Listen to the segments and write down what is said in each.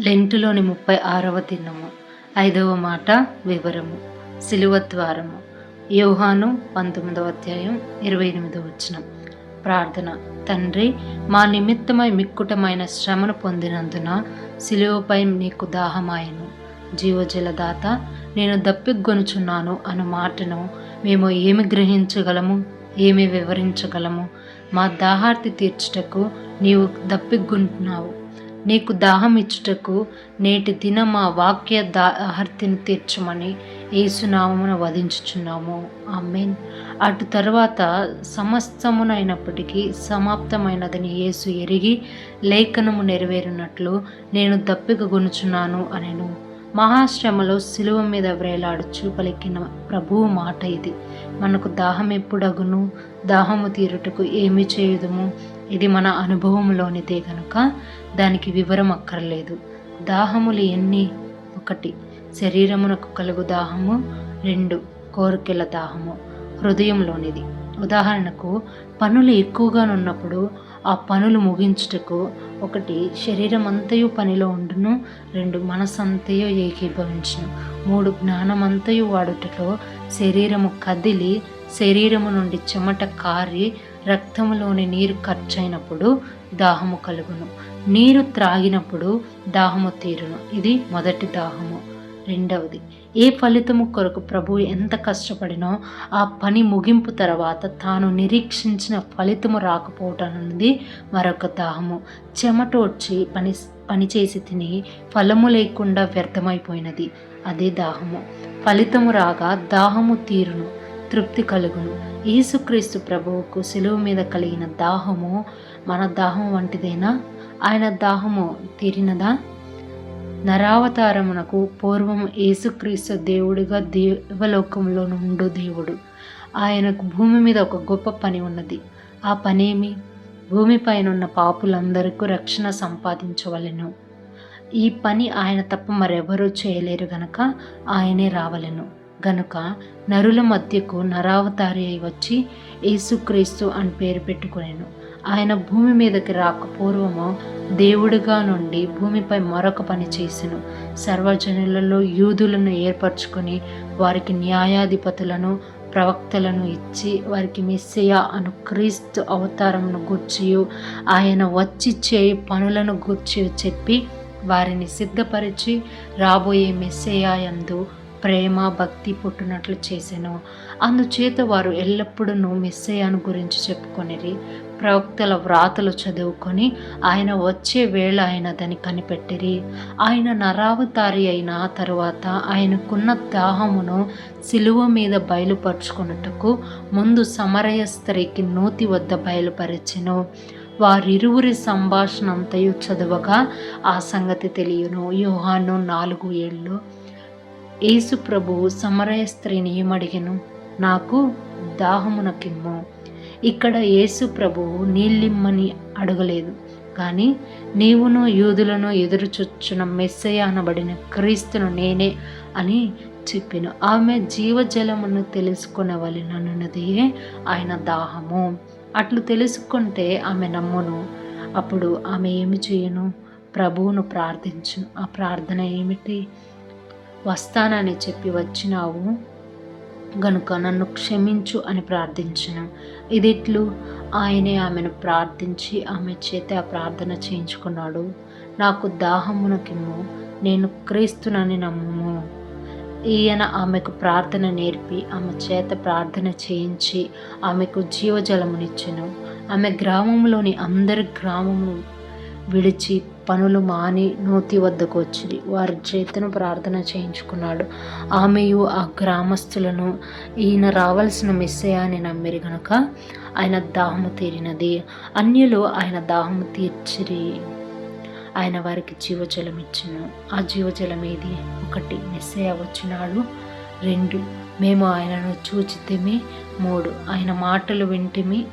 లెంటులోని ముప్పై ఆరవ దినము ఐదవ మాట వివరము సిలువ ద్వారము. యోహాను పంతొమ్మిదవ అధ్యాయం ఇరవై ఎనిమిదవ వచనం. ప్రార్థన. తండ్రి మా నిమిత్తమై మిక్కుటమైన శ్రమను పొందినందున శిలువపై నీకు దాహమాయను. జీవజలదాత నేను దప్పిగొనుచున్నాను అను మాటను మేము ఏమి గ్రహించగలము? ఏమి వివరించగలము? మా దాహార్తి తీర్చుటకు నీవు దప్పిగ్గుంటున్నావు. నీకు దాహం ఇచ్చుటకు నేటి దిన మా వాక్య దాహర్తిని తీర్చమని ఏసునామమును వధించుచున్నాము. అమ్మేన్ అటు తర్వాత సమస్తమునైనప్పటికీ సమాప్తమైనదని యేసు ఎరిగి లేఖనము నెరవేరినట్లు నేను దప్పిక గొనుచున్నాను అనెను. మహాశ్రమలో శిలువ మీద వ్రేలాడుచు పలికిన ప్రభువు మాట ఇది. మనకు దాహం ఎప్పుడగును? దాహము తీరుటకు ఏమి చేయుదుము? ఇది మన అనుభవంలోనిదే గనుక దానికి వివరం అక్కర్లేదు. దాహములు ఎన్ని? ఒకటి. శరీరమునకు కలుగు దాహము. రెండు. కోరికల దాహము. హృదయంలోనిది. ఉదాహరణకు పనులు ఎక్కువగా ఉన్నప్పుడు ఆ పనులు ముగించుటకు ఒకటి శరీరం అంతయు పనిలో ఉండును. రెండు మనసంతయు ఏకీభవించును. మూడు జ్ఞానమంతయు వాడుటలో శరీరము కదిలి శరీరము నుండి చెమట కారి రక్తములోని నీరు ఖర్చైనప్పుడు దాహము కలుగును. నీరు త్రాగినప్పుడు దాహము తీరును. ఇది మొదటి దాహము. రెండవది ఏ ఫలితము కొరకు ప్రభు ఎంత కష్టపడినో ఆ పని ముగింపు తర్వాత తాను నిరీక్షించిన ఫలితము రాకపోవటం అనేది మరొక దాహము. చెమటోడ్చి పని పనిచేసి తిని ఫలము లేకుండా వ్యర్థమైపోయినది అదే దాహము. ఫలితము రాగా దాహము తీరును. తృప్తి కలుగును. యేసుక్రీస్తు ప్రభువుకు సెలువు మీద కలిగిన దాహము మన దాహం వంటిదేనా? ఆయన దాహము తీరినదా? నరావతారమునకు పూర్వం యేసుక్రీస్తు దేవుడిగా దేవలోకంలో నుండు దేవుడు. ఆయనకు భూమి మీద ఒక గొప్ప పని ఉన్నది. ఆ పనేమి? భూమిపైన ఉన్న పాపులందరికీ రక్షణ సంపాదించవలెను. ఈ పని ఆయన తప్ప మరెవరూ చేయలేరు గనక ఆయనే రావలెను. గనుక నరుల మధ్యకు నరావతారి అయి వచ్చి యేసుక్రీస్తు అని పేరు పెట్టుకునేను. ఆయన భూమి మీదకి రాక పూర్వము దేవుడిగా నుండి భూమిపై మరొక పని చేసెను. సర్వజనులలో యూదులను ఏర్పరచుకొని వారికి న్యాయాధిపతులను ప్రవక్తలను ఇచ్చి వారికి మిస్సయ అను క్రీస్తు అవతారమును గూర్చియు ఆయన వచ్చి చేయి పనులను గూర్చి చెప్పి వారిని సిద్ధపరిచి రాబోయే మెస్సయ యందు ప్రేమ భక్తి పుట్టినట్లు చేసెను. అందుచేత వారు ఎల్లప్పుడూ మెస్సయాను గురించి చెప్పుకొనిరి. ప్రవక్తల వ్రాతలు చదువుకొని ఆయన వచ్చే వేళ అయినదని కనిపెట్టిరి. ఆయన నరావతారి అయిన తరువాత ఆయనకున్న దాహమును సిలువ మీద బయలుపరుచుకున్నట్టుకు ముందు సమరయ స్త్రీకి నూతి వద్ద బయలుపరిచెను. వారిరువురి సంభాషణ అంతయు చదువగా ఆ సంగతి తెలియను. యోహాను నాలుగు ఏళ్ళు. యేసు ప్రభువు సమరయ స్త్రీని ఏమడిగను నాకు దాహమునకిమ్ము. ఇక్కడ యేసు ప్రభువు నీళ్ళిమ్మని అడగలేదు. కానీ నీవును యూదులను ఎదురుచొచ్చున మెస్సయ అనబడిన క్రీస్తును నేనే అని చెప్పిన. ఆమె జీవజలమును తెలుసుకునవలెనన్నదియే ఆయన దాహము. అట్లు తెలుసుకుంటే ఆమె నమ్మును. అప్పుడు ఆమె ఏమి చేయను? ప్రభువును ప్రార్థించును. ఆ ప్రార్థన ఏమిటి? వస్తానని చెప్పి వచ్చినావు. గనుక నన్ను క్షమించు అని ప్రార్థించను. ఇదిట్లు ఆయనే ఆమెను ప్రార్థించి ఆమె చేత ఆ ప్రార్థన చేయించుకున్నాడు. నాకు దాహమునకిమ్ము నేను క్రీస్తునని నమ్ము. ఈయన ఆమెకు ప్రార్థన నేర్పి ఆమె చేత ప్రార్థన చేయించి ఆమెకు జీవజలమునిచ్చెను. ఆమె గ్రామంలోని అందరి గ్రామము విడిచి పనులు మాని నూతి వద్దకు వచ్చి వారి చేతను ప్రార్థన చేయించుకున్నాడు. ఆమెయు ఆ గ్రామస్తులను ఈయన రావాల్సిన మెస్సయ అని నమ్మిరి గనుక ఆయన దాహము తీరినది. అన్యులు ఆయన దాహము తీర్చిరి. ఆయన వారికి జీవజలం ఇచ్చును. ఆ జీవజలం ఏది? ఒకటి. మెస్సయ వచ్చినాడు. రెండు. మేము ఆయనను చూచితిమి. మూడు. ఆయన మాటలు వింటిమి.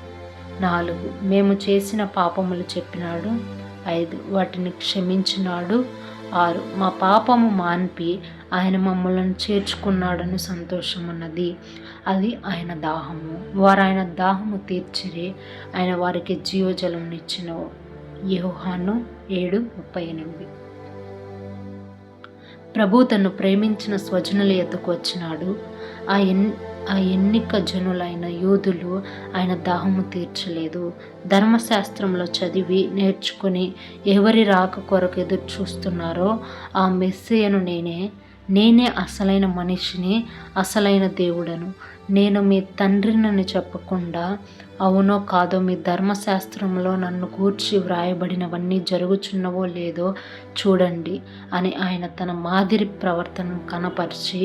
నాలుగు. మేము చేసిన పాపములు చెప్పినాడు. ఐదు. వాటిని క్షమించినాడు. ఆరు. మా పాపము మాన్పి ఆయన మమ్మల్ని చేర్చుకున్నాడని సంతోషం ఉన్నది అది ఆయన దాహము. వారు ఆయన దాహము తీర్చిరి ఆయన వారికి జీవజలం ఇచ్చిన యోహాను ఏడు ముప్పై ఎనిమిది ప్రభు తను ప్రేమించిన స్వజనుల ఎత్తుకు వచ్చినాడు. ఆ ఎన్ ఆ ఎన్నిక జనులైన యూదులు ఆయన దాహము తీర్చలేదు. ధర్మశాస్త్రంలో చదివి నేర్చుకుని ఎవరి రాక కొరకు ఎదురు చూస్తున్నారో ఆ మెస్సేయను నేనే. నేనే అసలైన మనిషిని అసలైన దేవుడను. నేను మీ తండ్రినని చెప్పకుండా అవునో కాదో మీ ధర్మశాస్త్రంలో నన్ను కూర్చి వ్రాయబడినవన్నీ జరుగుచున్నవో లేదో చూడండి అని ఆయన తన మాదిరి ప్రవర్తనను కనపరిచి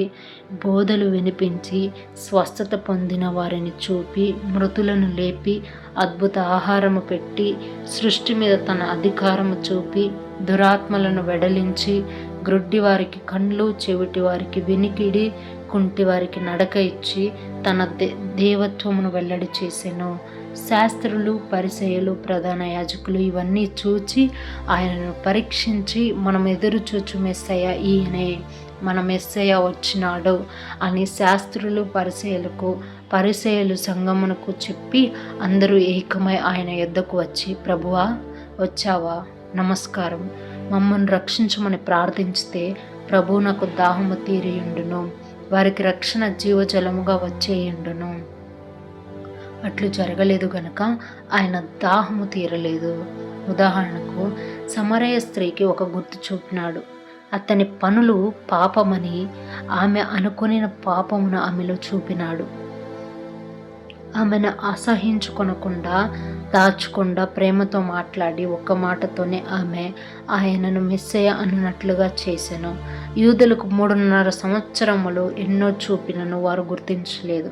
బోధలు వినిపించి స్వస్థత పొందిన వారిని చూపి మృతులను లేపి అద్భుత ఆహారము పెట్టి సృష్టి మీద తన అధికారము చూపి దురాత్మలను వెడలించి గ్రుడ్డి వారికి కండ్లు చెవిటి వారికి వినికిడి కుంటి వారికి నడక ఇచ్చి తన దే దేవత్వమును వెల్లడి చేసెను. శాస్త్రులు పరిచయలు ప్రధాన యాజకులు ఇవన్నీ చూచి ఆయనను పరీక్షించి మనం ఎదురు చూచు మెస్సయ్య ఈయనే మన మెస్సయ్య వచ్చినాడు అని శాస్త్రులు పరిచయలకు పరిచయలు సంగమునకు చెప్పి అందరూ ఏకమై ఆయన ఎద్దకు వచ్చి ప్రభువా వచ్చావా? నమస్కారం. మమ్మల్ని రక్షించమని ప్రార్థించితే ప్రభు నాకు దాహము తీరియుండును. వారికి రక్షణ జీవజలముగా వచ్చేయుండును. అట్లు జరగలేదు గనక ఆయన దాహము తీరలేదు. ఉదాహరణకు సమరయ స్త్రీకి ఒక గుర్తు చూపినాడు. అతని పనులు పాపమని ఆమె అనుకుని పాపమును ఆమెలో చూపినాడు. ఆమెను అసహించుకొనకుండా దాచకుండా ప్రేమతో మాట్లాడి ఒక్క మాటతోనే ఆమె ఆయనను మెస్సయ అన్నట్లుగా చేశాను యూదులకు మూడున్నర సంవత్సరములు ఎన్నో చూపినను వారు గుర్తించలేదు.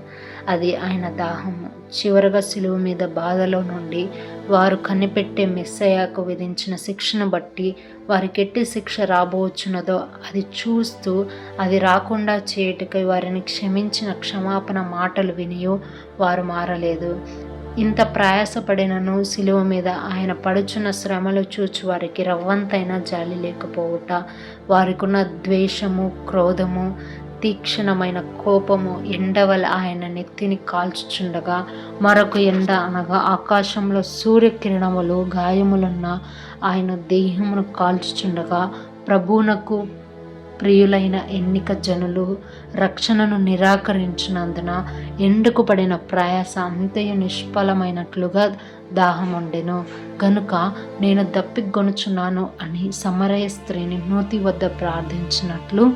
అది ఆయన దాహము. చివరగా సిలువ మీద బాధలో నుండి వారు కనిపెట్టే మెస్సయాకు విధించిన శిక్షను బట్టి వారికి ఎట్టి శిక్ష రాబోచున్నదో అది చూస్తూ అది రాకుండా చేయుటకై వారిని క్షమించిన క్షమాపణ మాటలు వినియో వారు మారలేదు. ఇంత ప్రయాసపడినను సిలువ మీద ఆయన పడుచున్న శ్రమలు చూచి వారికి రవ్వంతైనా జాలి లేకపోవుట. వారికున్న ద్వేషము క్రోధము తీక్షణమైన కోపము ఎండవల ఆయన నెత్తిని కాల్చుచుండగా మరొక ఎండ అనగా ఆకాశంలో సూర్యకిరణములు గాయములున్న ఆయన దేహమును కాల్చుచుండగా ప్రభువునకు ప్రియులైన ఎన్నిక జనులు రక్షణను నిరాకరించినందున ఎండుకు పడిన ప్రయాస అంతయు నిష్ఫలమైనట్లుగా దాహముండెను. గనుక నేను దప్పిగొనుచున్నాను అని సమరయ స్త్రీని నూతి వద్ద ప్రార్థించినట్లు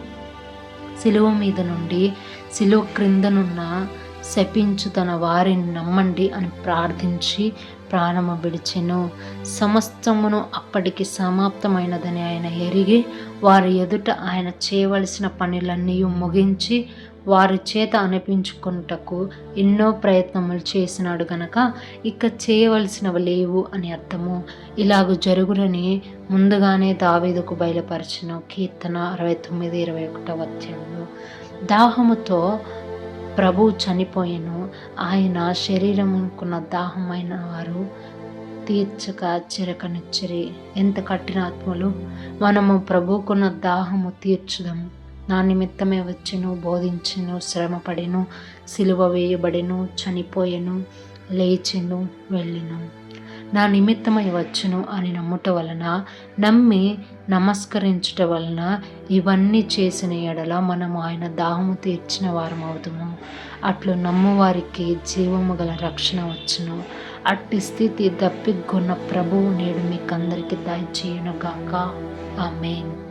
సిలువ మీద నుండి సిలువ క్రిందనున్న శపించు తన వారిని నమ్మండి అని ప్రార్థించి ప్రాణము విడిచెను. సమస్తమును అప్పటికి సమాప్తమైనదని ఆయన ఎరిగి వారి ఎదుట ఆయన చేయవలసిన పనులన్నీ ముగించి వారి చేత అనిపించుకుంటకు ఎన్నో ప్రయత్నములు చేసినాడు గనక ఇక చేయవలసినవి లేవు అని అర్థము. ఇలాగ జరుగునని ముందుగానే దావేదుకు బయలుపరిచిన. కీర్తన అరవై తొమ్మిది ఇరవై ఒకటో అధ్యాయంలో దాహముతో ప్రభువు చనిపోయాను. ఆయన శరీరముకున్న దాహమైన వారు తీర్చక చిరకనిచ్చిరి. ఎంత కట్టిన ఆత్మలు. మనము ప్రభుకున్న దాహము తీర్చుదాము నా నిమిత్తమే వచ్చెను బోధించెను శ్రమపడెను సిలువ వేయబడెను చనిపోయెను లేచెను వెళ్ళెను. నా నిమిత్తమై వచ్చును అని నమ్ముట వలన నమ్మి నమస్కరించుట వలన ఇవన్నీ చేసిన ఎడల మనము ఆయన దాహము తీర్చిన వారం అవుతాము అట్లు నమ్మువారికి జీవము గల రక్షణ వచ్చును. అట్టి స్థితి దప్పిగొన్న ప్రభువు నేడు మీకు అందరికీ దయచేయను గాక. ఆమెన్.